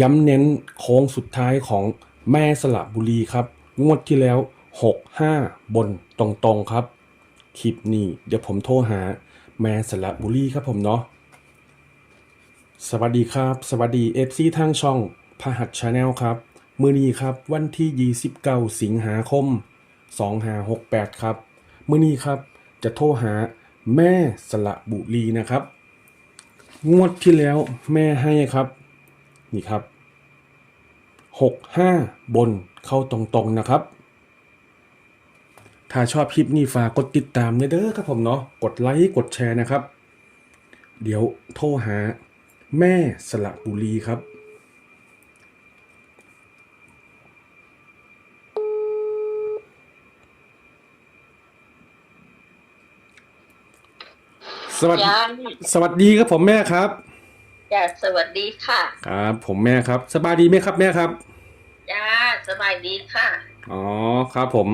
ย้ำเน้นโค้งสุดท้ายของแม่สละบุรีครับ งวดที่แล้ว 65 บนตรงๆครับ คลิปนี้เดี๋ยวผมโทรหาแม่สละบุรีครับผมเนาะสวัสดีครับ สวัสดี FC ทางช่องพหัสชาแนลครับ มือนี้ครับวันที่ 29 สิงหาคม 2568 ครับ มือนี้ครับจะโทรหาแม่สละบุรีนะครับ งวดที่แล้วแม่ให้ครับ นี่ครับ 65 บนเข้าตรงๆนะครับ ถ้าชอบคลิปนี้ฝากกดติดตามเด้อครับผมเนาะกดไลค์กดแชร์นะครับ เดี๋ยวโทรหาแม่สละบุรีครับสวัสดีจ้าสวัสดีครับผมแม่ครับ จ้าสวัสดีค่ะ ครับ ผมแม่ครับ สบายดีไหมครับแม่ครับ จ้าสบายดีค่ะ อ๋อครับผม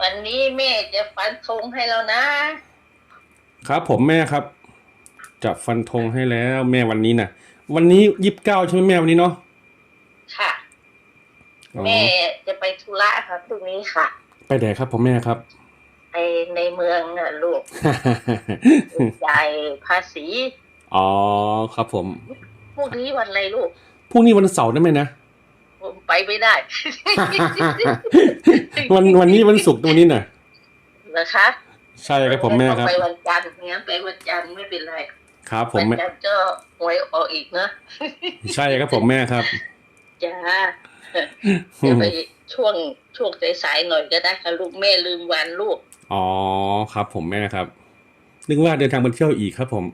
วันนี้แม่จะฟันธงให้แล้วนะ ครับผมแม่ครับ จะฟันธงให้แล้วแม่วันนี้นะวันนี้ยี่สิบเก้าใช่ไหมแม่วันนี้เนาะค่ะ อ๋อแม่จะไปธุระค่ะพรุ่งนี้ค่ะ ไปไหนครับผมแม่ครับ ไปในเมืองน่ะลูกจ่ายภาษี อ๋อครับผมพรุ่งนี้วันอะไรลูกพรุ่งนี้วันเสาร์ได้ไหมนะผมไปไม่ได้ วันวันนี้วันศุกร์วันนี้น่ะนะคะใช่ครับผมแม่ครับไปวันจันทร์งั้นไปวันจันทร์ไม่เป็นไรครับผมวันแม่จันทร์ก็หวยออกอีกนะใช่ครับผมแม่ครับจ้าเดี๋ยวไปช่วงช่วงสายๆหน่อยก็ได้ค่ะลูกแม่ลืมวันลูก อ๋อครับผมแม่ครับ นึกว่าเดินทางไปเที่ยวอีกครับผม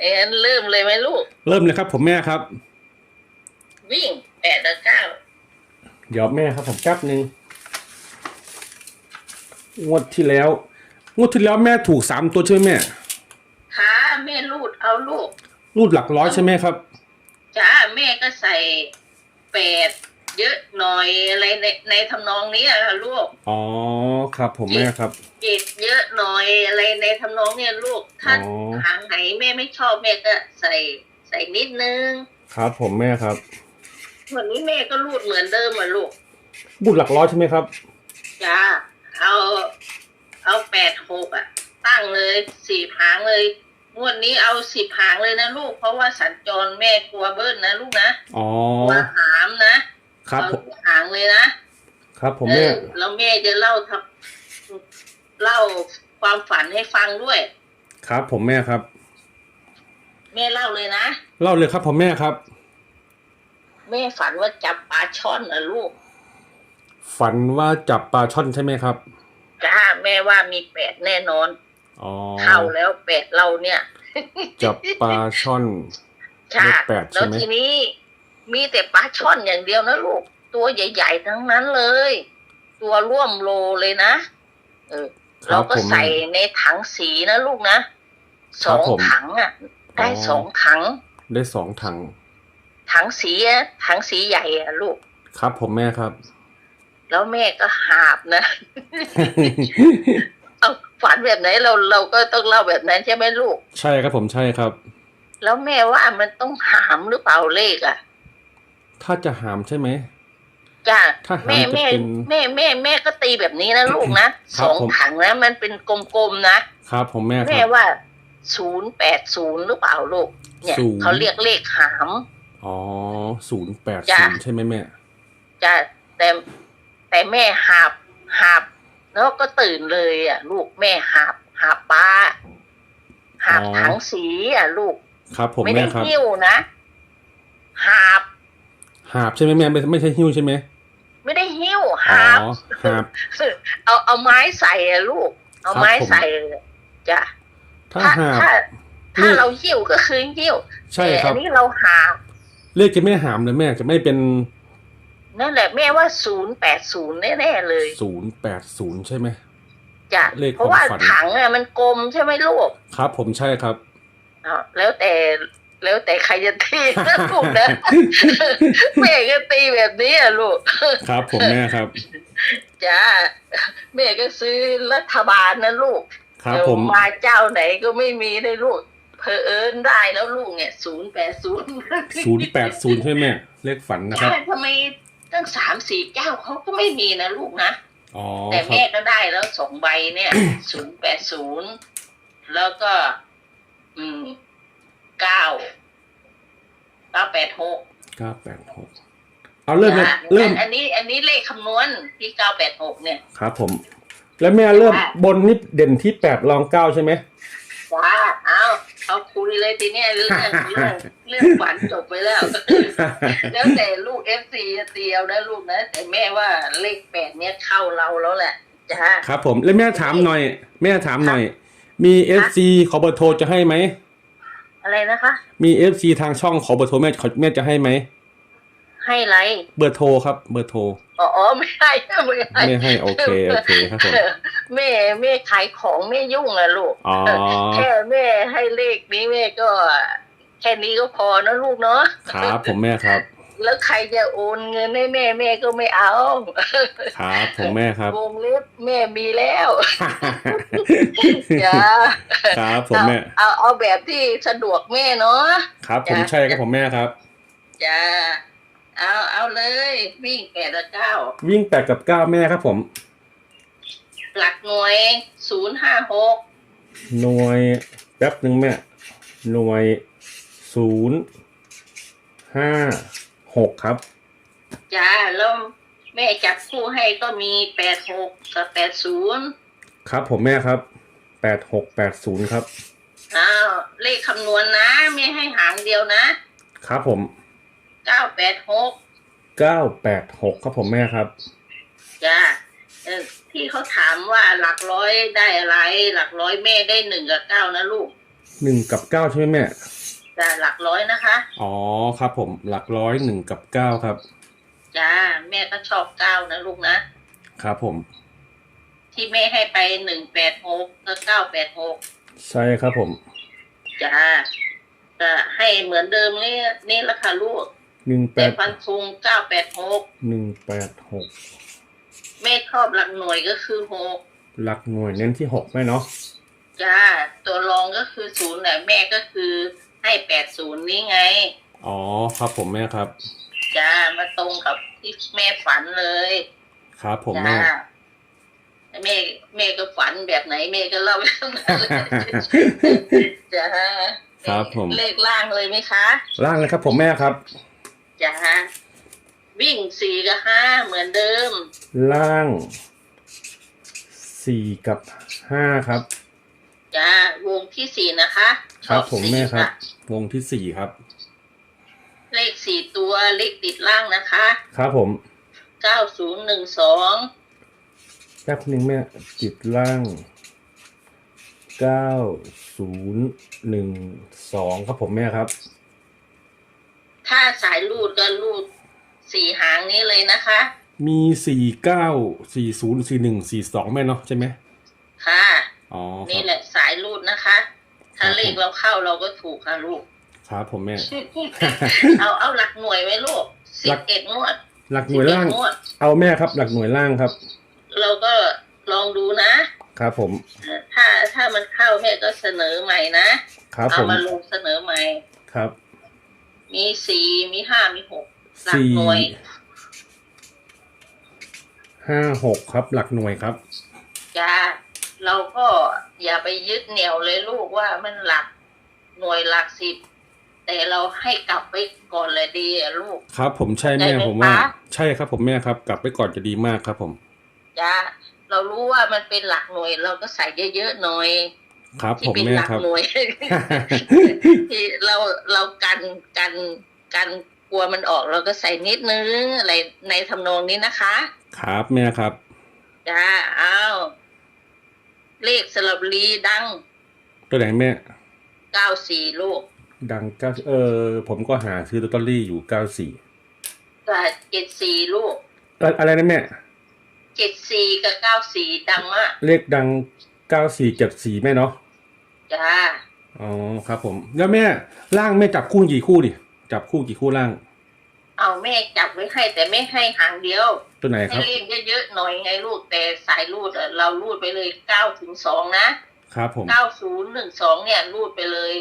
เอ็นเริ่มเลยไหมลูก เริ่มเลยครับ ผมแม่ครับ วิ่งแปดกับเก้าเดี๋ยวแม่ครับผมแป๊บหนึ่งงวดที่แล้ว งวดที่แล้วแม่ถูกสามตัวใช่ไหมแม่ขาแม่รูดเอาลูกรูดหลักร้อยใช่ไหมครับ จ้าแม่ก็ใส่แปด เยอะหน่อยอะไรในในทำนองนี้อะค่ะลูกอ๋อครับผมแม่ครับเจ็ดเยอะหน่อยอะไรในทำนองเนี้ยลูกถ้าอ๋อ หางไหนแม่ไม่ชอบแม่ก็ใส่ใส่นิดนึงครับผมแม่ครับ วันนี้แม่ก็รูดเหมือนเดิมอะลูกรูดหลักร้อยใช่ไหมครับ จ้าเอาเอาแปดหกอะตั้งเลยสี่หางเลยงวดนี้เอาสิบหางเลยนะลูก เพราะว่าสัญจรแม่กลัวเบิ้ลนะลูกนะอ๋อกลัวหามนะ ครับผมเอาหางเลยนะครับผมเอแม่อแล้วแม่จะเล่าทับเล่าความฝันให้ฟังด้วย ครับผมแม่ครับ แม่เล่าเลยนะเล่าเลยครับผมแม่ครับ แม่ฝันว่าจับปลาช่อนนะลูก ฝันว่าจับปลาช่อนใช่ไหมครับจ้าแม่ว่ามีแปดแน่นอนอ๋อเข้าแล้วแปดเราเนี่ย จับปลาช่อนใช่เลขแปดใช่แล้วไหมทีนี้ มีแต่ปลาช่อนอย่างเดียวนะลูก ตัวใหญ่ๆทั้งนั้นเลย ตัวร่วมโลเลยนะ เออคเรารับก็ผมใส่ในถังสีนะลูกนะสองผมถังอะ ได้อ๋อสองถัง ได้สองถัง ถังสีอะถังสีใหญ่อะลูก ครับผมแม่ครับ แล้วแม่ก็หาบนะเอาฝันแบบไหนเราเราก็ต้องเล่าแบบนั้นใช่ไหมลูก ใช่ครับผมใช่ครับ แล้วแม่ว่ามันต้องหามหรือเปล่าเลขอะ ถ้าจะหามใช่ไหมจ้าถ้าหามแม่จะแม่เป็นแม่แม่แม่ก็ตีแบบนี้นะลูกนะครัสบองผม ถังนะมันเป็นกลมๆนะครับ ผมแม่คแม่รับ ว่าศูนย์แปดศูนย์หรือเปล่าลูกเนี่ยศูนย์ เขาเรียกเลขหาม อ๋อศูนย์แปดจ้ะศูนย์ใช่ไหมแม่จ้าแต่แต่แม่หาบหาบแล้วก็ตื่นเลยอะ ลูกแม่หาบหาบปลาหาบถังสีอะ ลูกครับผมไม่แม่ได้ครับ หิ้วนะหาบ หาบใช่ไหมแม่ไม่ไม่ใช่หิ้วใช่ไหมไม่ได้หิ้วอ๋อหาบหาบเอาเอาไม้ใส่อะลูก เอาครับไม้ผมใส่จ้ะถ้าถ้าหาบถ้าถ้านี่เราหิ้วก็คือหิ้วใช่แต่ครัอับนนี้เราหาบเลขจะไม่หามเลยแม่จะไม่เป็นนั่นแหละแม่ว่าศูนย์แปดศูนย์แน่ๆเลยศูนย์แปดศูนย์ใช่ไหมจ้ะเลขเพราะว่าความฝันถังอะมันกลมใช่ไหมลูกครับ ผมใช่ครับอ้าวแล้วแต่ แล้วแต่ใครจะตีนะลูกนะแม่ก็ตีแบบนี้อะลูกครับผมแม่ครับจ้าแม่ก็ซื้อรัฐบาลนะลูกครับผมมาเจ้าไหนก็ไม่มีได้ลูกเพอเอิญได้แล้วลูกเนี่ยศูนย์แปดศูนย์ศูนย์แปดศูนย์ใช่ไหมแม่เลขฝันนะครับใช่ทำไมตั้งสามสี่เจ้าเขาก็ไม่มีนะลูกนะอ๋อแต่ครัแม่บก็ได้แล้วสองใบเนี่ยศูนย์แปดศูนย์แล้วก็ อืม เก้าเก้าแปดหกเก้าแปดหกเอาเริ่มเลยเริ่มอันนี้ อันนี้เลขคำนวณที่เก้าแปดหกเนี่ยครับผม แล้วแม่เริ่มค่ะบนนี่เด่นที่แปดรองเก้าใช่ไหมว้าเอาเขาคุยเลยทีเนี้ยเรื่องเรื่องเรื่องฝันจบไปแล้ว แล้วแต่ลูกเอฟซีเตียวนะลูกนะแต่แม่ว่าเลขแปดเนี่ยเข้าเราแล้วแหละจ้าครับผมแล้วแม่ถามหน่อย แม่ถามหน่อย มีเอฟซีขอเบอร์โทรจะให้ไหม อะไรนะคะ มีเอฟซีทางช่องขอเบอร์โทรแม่ขอแม่จะให้ไหม ให้ไร เบอร์โทรครับ เบอร์โทรอ๋ออ๋อไม่ให้ไม่ให้ไม่ให้โอเคโอเคครับผมแม่แม่ขายของแม่ยุ่งอะลูกอ๋อแค่แม่ให้เลขนี้แม่ก็ แค่นี้ก็พอนะลูกเนาะครับผมแม่ครับ แล้วใครจะโอนเงินให้แม่แม่ก็ไม่เอาครับผมแม่ครับวงเล็บแม่มีแล้วจ้าครับผมแม่เอาเอาเอาแบบที่สะดวกแม่เนาะครับผมใช่ครับผมแม่ครับจ้าเอาเอาเลย วิ่งแปดกับเก้าวิ่งแปดกับเก้าแม่ครับผม หลักหน่วยศูนย์ห้าหกหน่วยแป๊บหนึ่งแม่หน่วยศูนย์ห้า หกครับ จ้าแล้วแม่จับคู่ให้ก็มีแปดหกกับแปดศูนย์ครับผมแม่ครับแปดหกแปดศูนย์ครับ อ้าวเลขคำนวณนะไม่ให้หางเดียวนะครับผมเก้าแปดหกเก้าแปดหกครับผมแม่ครับ จ้าเออที่เขาถามว่าหลักร้อยได้อะไร หลักร้อยแม่ได้หนึ่งกับเก้านะลูกหนึ่งกับเก้าใช่ไหมแม่ จ้าหลักร้อยนะคะอ๋อครับผมหลักร้อยหนึ่งกับเก้าครับ จ้าแม่ก็ชอบเก้านะลูกนะครับผม ที่แม่ให้ไปหนึ่งแปดหกก็เก้าแปดหกใช่ครับผมจ้าก็ให้เหมือนเดิมนี่นี่ละค่ะลูกหนึ่งแปแต่ดฟันธงเก้าแปดหกหนึ่งแปดหกแม่ชอบหลักหน่วยก็คือหกหลักหน่วยเน้นที่หกแม่เนาะจ้าตัวรองก็คือศูนย์แต่แม่ก็คือ ให้แปดศูนย์นี่ไง อ๋อครับผมแม่ครับ จ้ามาตรงกับที่แม่ฝันเลยครับผมจ้าแม่แม่แม่ก็ฝันแบบไหนแม่ก็เล่าแบบนั้นเลยจ้าครับผม เลขล่างเลยไหมคะ ล่างเลยครับผมแม่ครับ จ้าวิ่งสี่กับห้าเหมือนเดิม ล่างสี่กับห้าครับจ้าวง ที่สี่นะคะครับชอผมสี่แม่ครับะวงที่สี่ครับ เลขสี่ตัวเลขติดล่างนะคะ ครับผมเก้าศูนย์หนึ่งสองแป๊บหนึ่งแม่จิตล่างเก้าศูนย์หนึ่งสองครับผมแม่ครับ ถ้าสายรูดก็รูดสี่หางนี้เลยนะคะ มีสี่เก้าสี่ศูนย์สี่หนึ่งสี่สองแม่เนาะใช่ไหมค่ะ อ๋อคนี่รับแหละสายรูดนะคะ ถ้าเลขเราเข้าเราก็ถูกค่ะลูกครับผมแม่ เอาเอาหลักหน่วยไว้ลูกหสิลับกเอ็ดงวด หลักหสิน่บวยเอ็ดล่างงวดเอาแม่ครับ หลักหน่วยล่างครับ เราก็ลองดูนะ ครับผม ถ้าถ้ามันเข้าแม่ก็เสนอใหม่นะครับเอาผมมาลงเสนอใหม่ครับ มีสี่มีห้ามีหกหลักสี่หน่วยห้าหกครับ หลักหน่วยครับจ้า เราก็อย่าไปยึดเหนี่ยวเลยลูกว่ามันหลักหน่วยหลักสิบแต่เราให้กลับไปก่อนเลยดีอะลูก ครับ ผมใช่แม่ได้ไหมผมว่าคะใช่ครับ ผมแม่ครับ กลับไปก่อนจะดีมากครับ ผมจ้าเรารู้ว่ามันเป็นหลักหน่วย เราก็ใส่เยอะๆหน่อยครับที่ผมเป็นแม่หลัครับหน่วยที่เราเรากันกันกันกลัวมันออกเราก็ใส่นิดนึงอะไรในทำนองนี้นะคะ ครับแม่ครับจ้าอ้าว เลขสลับรีดังตัวไหนแม่เก้าสี่ลูกดังเก้าเออ ผมก็หาซื้อลอตเตอรี่อยู่เก้าสี่กับเจ็ดสี่ลูกอะไรนะแม่เจ็ดสี่กับเก้าสี่ดังมากเลขดังเก้าสี่เจ็ดสี่แม่เนาะจ้าอ๋อครับ ผม แล้วแม่ล่างแม่จับคู่กี่คู่ดิจับคู่กี่คู่ล่าง เอาแม่จับไว้ให้แต่ไม่ให้หางเดียว ตัวไหนคให้รับ เล่นเยอะๆหน่อยไงลูกแต่สายรูดอะเรารูดไปเลยเก้าถึงสองนะครับผม เก้าศูนย์หนึ่งสองเนี่ยรูดไปเลย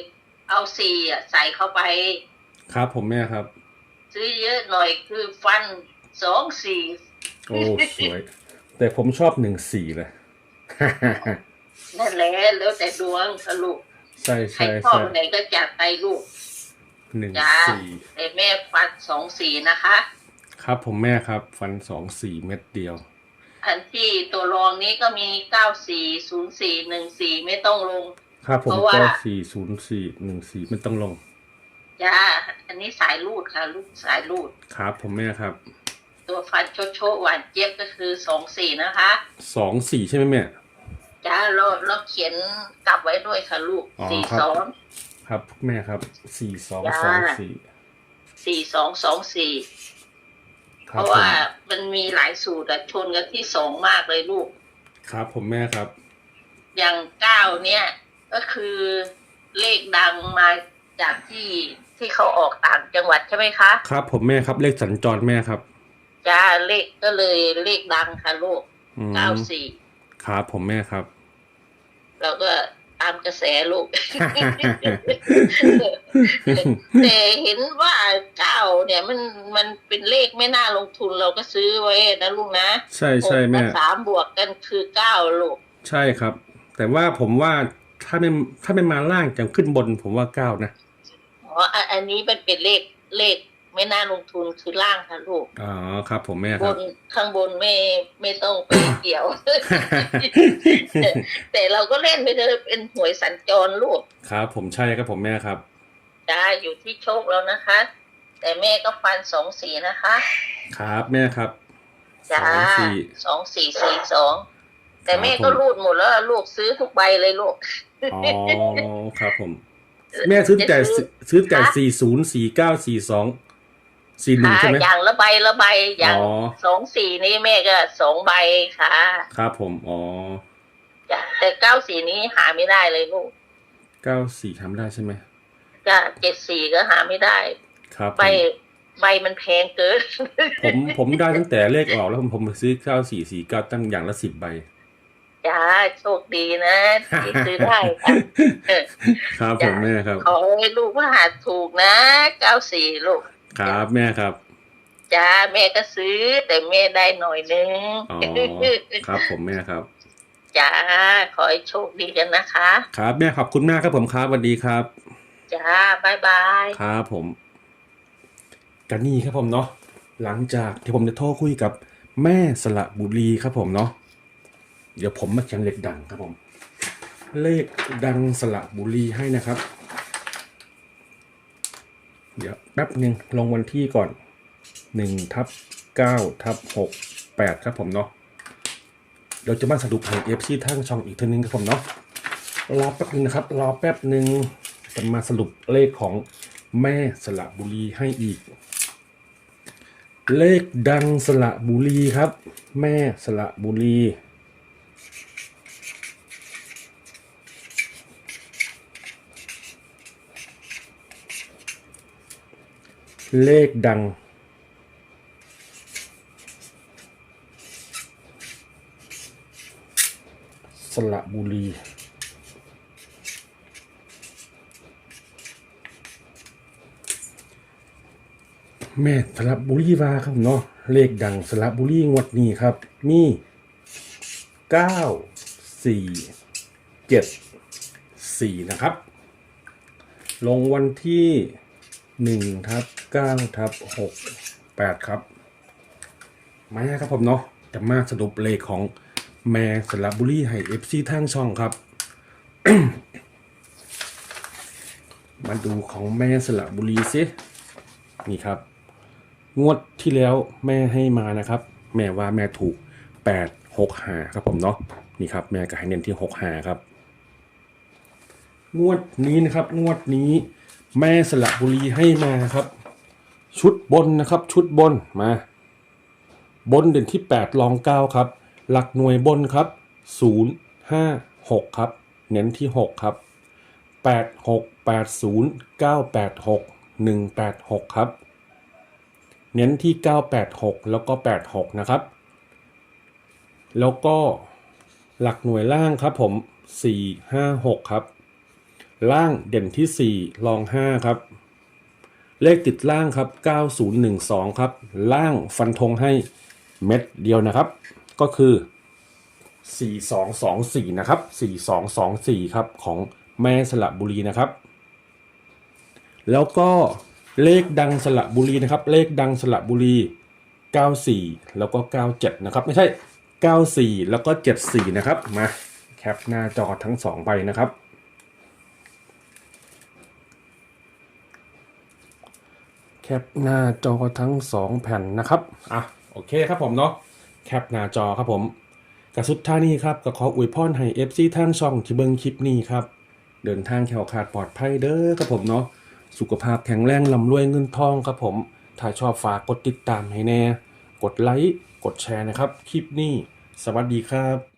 เอาสี่อะใส่เข้าไป ครับผมแม่ครับ ซื้อเยอะหน่อยคือฟันสองสี่โอ้ สวย แต่ผมชอบหนึ่งสี่เลย นั่นแหละแล้วแต่ดวงสรุปใช่ใครใช่ชอบใช่ไหนก็จัดไปลูกหนึ่งจ้าสี่แต่แม่ฟันสองสี่นะคะ ครับผมแม่ครับฟันสองสี่เม็ดเดียว อันที่ตัวรองนี้ก็มีเก้าสี่ศูนย์สี่หนึ่งสี่ไม่ต้องลง ครับผมเพราะว่า เก้าสี่ศูนย์สี่หนึ่งสี่ไม่ต้องลง จ้าอันนี้สายรูดค่ะ ลูกสายรูด ครับผมแม่ครับตัวฟันโชโชหวานเจี๊ยบก็คือสองสี่นะคะสองสี่ใช่ไหมแม่ จ้าเราเราเขียนกลับไว้ด้วยค่ะลูกอ๋อสี่ครับ สอง ครับแม่ครับสี่สองจ้าสองสี่สี่สองสองสี่ค เพรับราะผมว่ามันมีหลายสูตรอะชนกันที่สองมากเลยลูก ครับ ผมแม่ครับ อย่างเก้าเนี่ยก็คือเลขดังมาจากที่ที่เขาออกต่างจังหวัดใช่ไหมคะ ครับ ผมแม่ครับเลขสัญจรแม่ครับจ้าเลขก็เลยเลขดังค่ะลูกอืมเก้าสี่ครับ ผมแม่ครับเราก็ ตามกระแสลูกแต่เห็นว่าเก้าเนี่ยมันมันเป็นเลขไม่น่าลงทุนเราก็ซื้อไว้นะลูกนะ ใช่ใช่หกแม่กับสามบวกกันคือเก้าลูก ใช่ครับ แต่ว่าผมว่าถ้าไม่ถ้าไม่มาล่างจะขึ้นบนผมว่าเก้านะอ๋ออันอันนี้มันเป็นเลขเลข ไม่น่าลงทุนคือล่างค่ะลูกอ๋อครับผมแม่บครับนข้างบนไม่ไม่ต้องไปเกี่ยว แต่เราก็เล่นไปเถอะเป็นหวยสัญจรลูกครับผมใช่ครับผมแม่ครับ จ้าอยู่ที่โชคแล้วนะคะ แต่แม่ก็ฟันสองสีนะคะครับแม่ครับสจ้าองสี่ สองสี่สี่สองแต่แม่ครับผมก็รูดหมดแล้วลูกซื้อทุกใบเลยลูก อ๋อครับผม แม่ซื้อแต่จะซื้อซื้อแต่คะสี่ศูนย์สี่เก้าสี่สอง สี่หนึ่งค่ะใช่ไหมอย่างละใบละใบอย่างอ๋อสองสี่นี้แม่ก็สองใบค่ะ ครับผมอ๋อจ้ะแต่เก้าสี่นี้หาไม่ได้เลยลูกเก้าสี่ทำได้ใช่ไหมจ้ะเจ็ดสี่ก็หาไม่ได้ ครับผมใบใบมันแพงเกิน ผมผมได้ตั้งแต่เลขออกแล้วผมผมไปซื้อเก้าสี่สี่เก้าตั้งอย่างละสิบใบจ้าโชคดีนะที่ซื้อได้ค่ะเออครับผมแม่ครับขอให้ลูกว่าหาถูกนะเก้าสี่ลูก ครับแม่ครับจ้าแม่ก็ซื้อ แต่แม่ได้หน่อยนึงอ๋อครับผมแม่ครับจ้าขอให้โชคดีกันนะคะ ครับแม่ขอบคุณมากครับผมครับสวัสดีครับจ้าบายบายครับผมกันนี่ครับผมเนาะหลังจากที่ผมจะโทรคุยกับแม่สละบุรีครับผมเนาะเดี๋ยวผมมาเขียนเลขดังครับผม เลขดังสละบุรีให้นะครับ เดี๋ยวแป๊บหนึ่งลงวันที่ก่อนหนึ่งทับเก้าทับหกแปดครับผมเนาะเดี๋ยวจะมาสรุปให้เอพีทั้งช่องอีกทีนึงครับผมเนาะรอแป๊บนึงนะครับ รอแป๊บหนึ่งจะมาสรุปเลขของแม่สละบุรีให้อีก เลขดังสละบุรีครับ แม่สละบุรี เลขดังสละบุรีแม่สระบุรีวาครับเนาะเลขดังสระบุรีงวดนี้ครับ มีเก้าสี่เจ็ดสี่นะครับ ลงวันที่ หนึ่งทับเก้าทับหกแปดครับ มาครับผมเนาะจะมาสรุปเลขของแม่สระบุรีให้เอฟซีทางช่องครับ มาดูของแม่สระบุรีสินี่ครับ งวดที่แล้วแม่ให้มานะครับ แม่ว่าแม่ถูกแปดหกหาครับผมเนาะนี่ครับแม่ก็ให้เน้นที่หกหาครับ งวดนี้นะครับ งวดนี้ แม่สละบุรีให้มาครับ ชุดบนนะครับ ชุดบนมา บนเด่นที่แปดรองเก้าครับ หลักหน่วยบนครับศูนย์ห้าหกครับ เน้นที่หกครับแปดหกแปดศูนย์เก้าแปดหกหนึ่งแปดหกครับ เน้นที่ 986 แล้วก็ 86 นะครับ แล้วก็หลักหน่วยล่างครับผมสี่ห้าหกครับ ล่างเด่นที่สี่รองห้าครับ เลขติดล่างครับ 9012 ครับ ล่างฟันธงให้เม็ดเดียวนะครับ ก็คือ 4224 นะครับ 4224 ครับ ของแม่สระบุรีนะครับ แล้วก็เลขดังสระบุรีนะครับ เลขดังสระบุรี 94 แล้วก็ 97 นะครับ ไม่ใช่ 94 แล้วก็ 74 นะครับ มาแคปหน้าจอทั้งสองใบนะครับ คปหน้าจอทั้ง 2 แผ่นนะครับอะโอเคครับผมเนาะแคปหน้าจอครับผมกระสุดท่านี้ครับก็ขออวยพรให้ FC ทางช่องที่เบิ่งคลิปนี้ครับ เดินทางแขวขาดปลอดภัยเด้อครับผมเนาะสุขภาพแข็งแรงลำรวยเงินทองครับผม ถ้าชอบฝากกดติดตามให้แน่ กดไลค์ กดแชร์นะครับ คลิปนี้ สวัสดีครับ